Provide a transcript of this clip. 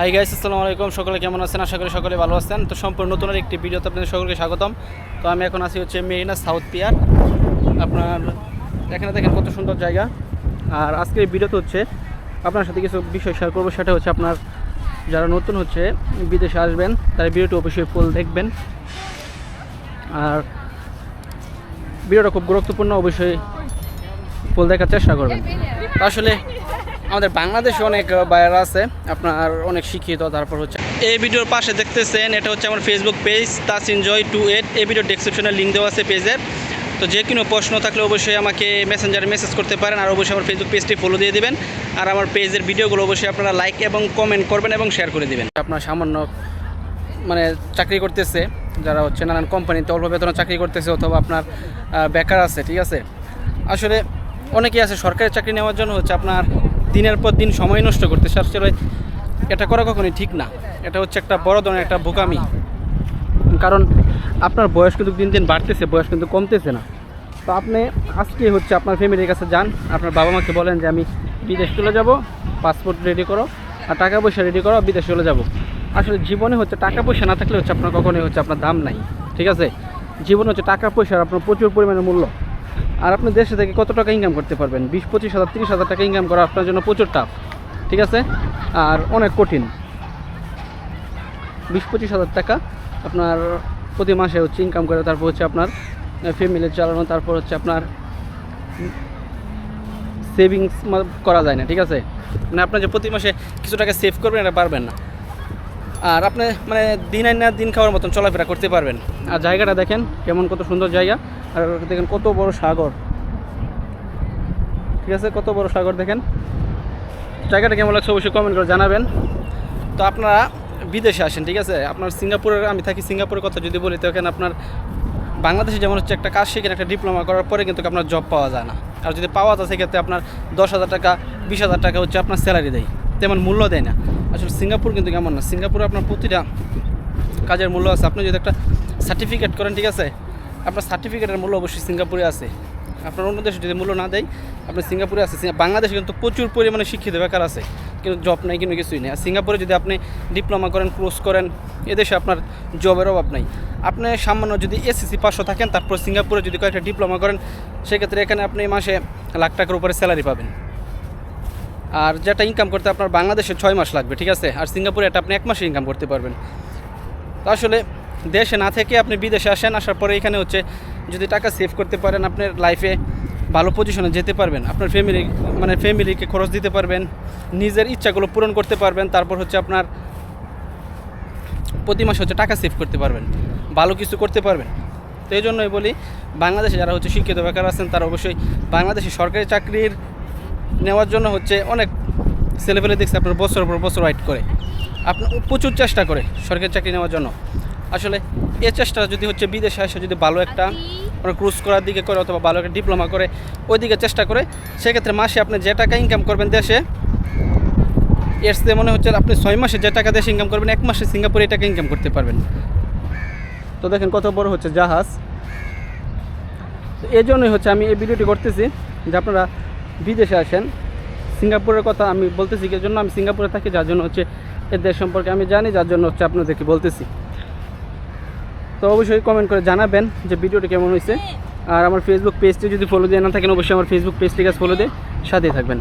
Hi guys আসসালামু আলাইকুম। সকলে কেমন আছেন? আশা করি সকলে ভালো আছেন। তো সম্পূর্ণ নতুন একটি ভিডিওতে আপনাদের সকলকে স্বাগতম। তো আমি এখন আছি হচ্ছে মেরিনা সাউথ পিয়ার। আপনার, এখানে দেখেন কত সুন্দর জায়গা। আর আজকের ভিডিওতে হচ্ছে আপনার সাথে কিছু বিষয় শেয়ার করব। সেটা হচ্ছে আপনার যারা নতুন হচ্ছে বিদেশে আসবেন, তারা ভিডিওটি অবশ্যই ফুল দেখবেন। আর ভিডিওটা খুব গুরুত্বপূর্ণ, অবশ্যই ফুল দেখার চেষ্টা করবেন। আসলে আমাদের বাংলাদেশে অনেক বাইরে আছে, আপনার অনেক শিক্ষিত, তারপর হচ্ছে এই ভিডিওর পাশে দেখতেছেন, এটা হচ্ছে আমার ফেসবুক পেজ তাস এনজয় টু এইট এই ভিডিও ডেসক্রিপশনে লিঙ্ক দেওয়া আছে পেজের তো যে কোনো প্রশ্ন থাকলে অবশ্যই আমাকে মেসেঞ্জারে মেসেজ করতে পারেন, আর অবশ্যই আমার ফেসবুক পেজটি ফলো দিয়ে দিবেন। আর আমার পেজের ভিডিওগুলো অবশ্যই আপনারা লাইক এবং কমেন্ট করবেন এবং শেয়ার করে দিবেন। আপনার সামান্য মানে চাকরি করতেছে, যারা হচ্ছে নানান কোম্পানিতে অল্প বেতনে চাকরি করতেছে অথবা আপনার বেকার আছে, ঠিক আছে? আসলে অনেকেই আছে সরকারি চাকরি নেওয়ার জন্য হচ্ছে আপনার দিনের পর দিন সময় নষ্ট করতেছে। আসলে এটা করা কখনোই ঠিক না। এটা হচ্ছে একটা বড় ধরনের একটা বোকামি। কারণ আপনার বয়স কিন্তু দিন দিন বাড়তেছে, বয়স কিন্তু কমতেছে না। তো আপনি আজকে হচ্ছে আপনার ফ্যামিলির কাছে যান, আপনার বাবা মাকে বলেন যে, আমি বিদেশ চলে যাব পাসপোর্ট রেডি করো, আর টাকা পয়সা রেডি করো, বিদেশ চলে যাব। আসলে জীবনে হচ্ছে টাকা পয়সা না থাকলে হচ্ছে আপনার কখনোই হচ্ছে আপনার দাম নাই, ঠিক আছে? জীবনে হচ্ছে টাকা পয়সার আপনার প্রচুর পরিমাণে মূল্য। আর আপনি দেশে থেকে কত টাকা ইনকাম করতে পারবেন? বিশ, পঁচিশ হাজার, তিরিশ হাজার টাকা ইনকাম করা আপনার জন্য প্রচুর টাফ ঠিক আছে? আর অনেক কঠিন। বিশ, পঁচিশ হাজার টাকা আপনার প্রতি মাসে হচ্ছে ইনকাম করে, তারপর হচ্ছে আপনার ফ্যামিলি চালানো, তারপর হচ্ছে আপনার সেভিংস করা যায় না, ঠিক আছে? মানে আপনার যে প্রতি মাসে কিছু টাকা সেভ করবেন, এটা পারবেন না। আর আপনি মানে দিন আইন না, দিন খাওয়ার মতন চলাফেরা করতে পারবেন। আর জায়গাটা দেখেন, কেমন কত সুন্দর জায়গা। আর দেখেন কত বড় সাগর। ঠিক আছে, কত বড় সাগর দেখেন। জায়গাটা কেমন লাগছে অবশ্যই কমেন্ট করে জানাবেন। তো আপনারা বিদেশে আসেন, ঠিক আছে? আপনার সিঙ্গাপুরের, আমি থাকি সিঙ্গাপুরের কথা যদি বলি তো এখানে আপনার বাংলাদেশে যেমন হচ্ছে একটা কাজ শিখেন, একটা ডিপ্লোমা করার পরে কিন্তু আপনার জব পাওয়া যায় না। আর যদি পাওয়া যায়, সেক্ষেত্রে আপনার দশ হাজার টাকা, বিশ হাজার টাকা হচ্ছে আপনার স্যালারি দেয়। তেমন মূল্য দেয় না। আসলে সিঙ্গাপুর কিন্তু কেমন না। সিঙ্গাপুরে আপনার প্রতিটা কাজের মূল্য আছে। আপনি যদি একটা সার্টিফিকেট করেন, ঠিক আছে? আপনার সার্টিফিকেটের মূল্য অবশ্যই সিঙ্গাপুরে আছে। আপনার অন্য দেশে যদি মূল্য না দেয়, আপনি সিঙ্গাপুরে আছে। বাংলাদেশে কিন্তু প্রচুর পরিমাণে শিক্ষিত বেকার আছে। কিন্তু জব নাই, কিন্তু কিছুই নেই। আর সিঙ্গাপুরে যদি আপনি ডিপ্লোমা করেন কোর্স করেন, এদেশে আপনার জবের অভাব নাই। আপনি সামান্য যদি এসএসসি পাঁচশো থাকেন, তারপর সিঙ্গাপুরে যদি কয়েকটা ডিপ্লোমা করেন, সেক্ষেত্রে এখানে আপনি মাসে লাখ টাকার উপরে স্যালারি পাবেন। আর যেটা ইনকাম করতে আপনার বাংলাদেশে ছয় মাস লাগবে, ঠিক আছে? আর সিঙ্গাপুরে এটা আপনি এক মাসে ইনকাম করতে পারবেন। তো আসলে দেশে না থেকে আপনি বিদেশে আসেন, আসার পরে এখানে হচ্ছে যদি টাকা সেভ করতে পারেন, আপনার লাইফে ভালো পজিশনে যেতে পারবেন। আপনার ফ্যামিলি মানে ফ্যামিলিকে খরচ দিতে পারবেন, নিজের ইচ্ছাগুলো পূরণ করতে পারবেন, তারপর হচ্ছে আপনার প্রতি মাসে হচ্ছে টাকা সেভ করতে পারবেন, ভালো কিছু করতে পারবেন। তো এই জন্যই বলি, বাংলাদেশে যারা হচ্ছে শিক্ষিত বেকার আছেন, তারা অবশ্যই বাংলাদেশে সরকারি চাকরির নেওয়ার জন্য হচ্ছে অনেক ছেলেপেলে দেখছে আপনার বছর পর বছর ওয়াইট করে। আপনার প্রচুর চেষ্টা করে সরকারি চাকরি নেওয়ার জন্য। আসলে এ চেষ্টা যদি হচ্ছে বিদেশে এসে যদি ভালো একটা ক্রুজ করার দিকে করে অথবা ভালো একটা ডিপ্লোমা করে ওই দিকে চেষ্টা করে, সেক্ষেত্রে মাসে আপনি যে টাকা ইনকাম করবেন দেশে, এর চেয়ে মনে হচ্ছে আপনি ছয় মাসে যে টাকা দেশে ইনকাম করবেন, এক মাসে সিঙ্গাপুরে টাকা ইনকাম করতে পারবেন। তো দেখেন কত বড় হচ্ছে জাহাজ। এই জন্যই হচ্ছে আমি এই ভিডিওটি করতেছি যে আপনারা বিদেশে আসেন। সিঙ্গাপুরের কথা আমি বলতেছি এর জন্য আমি সিঙ্গাপুরে থাকি, যার জন্য হচ্ছে এর দেশ সম্পর্কে আমি জানি, যার জন্য হচ্ছে আপনাদেরকে বলতেছি। তো অবশ্যই কমেন্ট করে জানাবেন যে ভিডিওটি কেমন হয়েছে। আর আমার ফেসবুক পেজটি যদি ফলো দিয়ে না থাকেন, অবশ্যই আমার ফেসবুক পেজটি কাছে ফলো দিয়ে সাথেই থাকবেন।